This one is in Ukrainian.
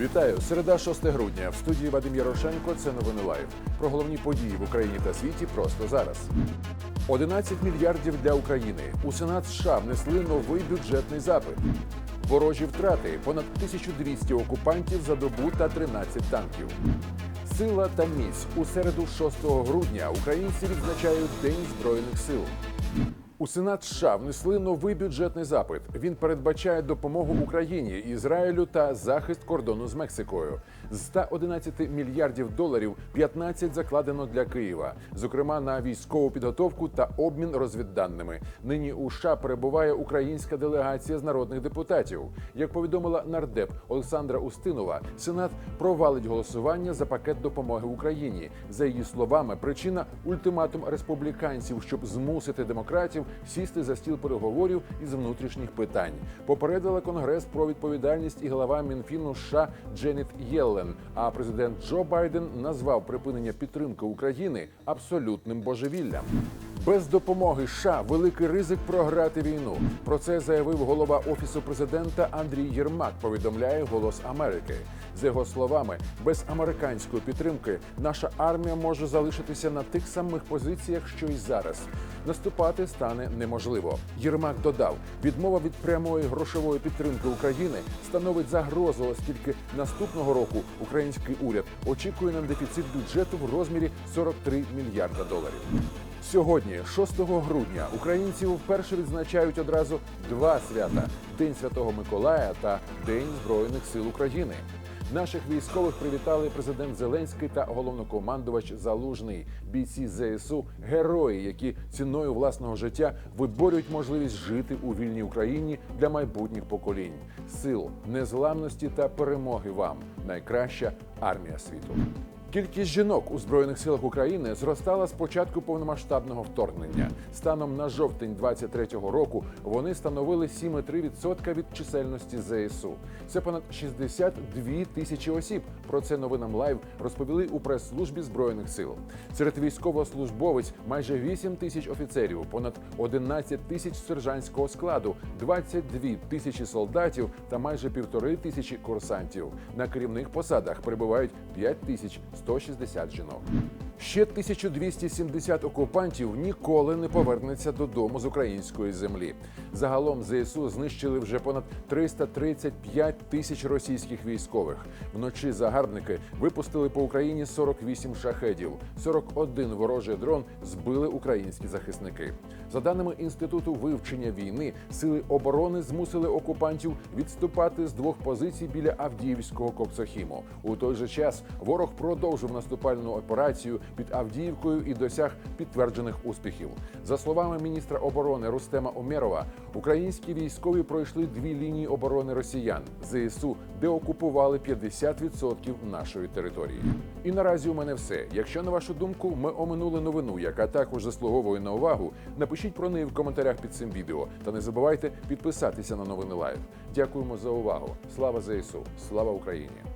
Вітаю! Середа 6 грудня. В студії Вадим Ярошенко. Це новини лайв. Про головні події в Україні та світі просто зараз. 11 мільярдів для України. У Сенат США внесли новий бюджетний запит. Ворожі втрати понад 1200 окупантів за добу та 13 танків. Сила та міць у середу 6 грудня українці відзначають День Збройних сил. У Сенат США внесли новий бюджетний запит. Він передбачає допомогу Україні, Ізраїлю та захист кордону з Мексикою. З 111 мільярдів доларів 15 закладено для Києва, зокрема на військову підготовку та обмін розвідданими. Нині у США перебуває українська делегація з народних депутатів. Як повідомила нардеп Олександра Устинова, Сенат провалить голосування за пакет допомоги Україні. За її словами, причина ультиматум республіканців, щоб змусити демократів сісти за стіл переговорів із внутрішніх питань. Попередила конгрес про відповідальність і голова Мінфіну США Дженіт Єллен. А президент Джо Байден назвав припинення підтримки України абсолютним божевіллям. Без допомоги США великий ризик програти війну. Про це заявив голова офісу президента Андрій Єрмак. Повідомляє Голос Америки. За його словами, без американської підтримки наша армія може залишитися на тих самих позиціях, що й зараз. Наступати стане неможливо. Єрмак додав, відмова від прямої грошової підтримки України становить загрозу, оскільки наступного року український уряд очікує на дефіцит бюджету в розмірі 43 мільярда доларів. Сьогодні, 6 грудня, українці вперше відзначають одразу два свята: День Святого Миколая та День Збройних сил України. Наших військових привітали президент Зеленський та головнокомандувач Залужний. Бійці ЗСУ герої, які ціною власного життя виборюють можливість жити у вільній Україні для майбутніх поколінь. Сил, незламності та перемоги вам найкраща армія світу. Кількість жінок у збройних силах України зростала з початку повномасштабного вторгнення. Станом на жовтень 23-го року вони становили 7,3% від чисельності ЗСУ. Це понад 62 тисячі осіб. Про це новинам лайв розповіли у прес-службі збройних сил. Серед військовослужбовець майже 8 тисяч офіцерів, понад 11 тисяч сержантського складу, 22 тисячі солдатів та майже півтори тисячі курсантів. На керівних посадах перебувають 5 тисяч 160 жінок. Ще 1270 окупантів ніколи не повернеться додому з української землі. Загалом ЗСУ знищили вже понад 335 тисяч російських військових. Вночі загарбники випустили по Україні 48 шахедів. 41 ворожий дрон збили українські захисники. За даними інституту вивчення війни, сили оборони змусили окупантів відступати з двох позицій біля Авдіївського Коксохіму. У той же час ворог продовжив наступальну операцію під Авдіївкою і досяг підтверджених успіхів. За словами міністра оборони Рустема Умєрова, українські військові пройшли дві лінії оборони росіян. ЗСУ деокупували 50% нашої території. І наразі у мене все. Якщо на вашу думку ми оминули новину, яка також заслуговує на увагу, напишіть про неї в коментарях під цим відео. Та не забувайте підписатися на новини Лайв. Дякуємо за увагу. Слава ЗСУ! Слава Україні!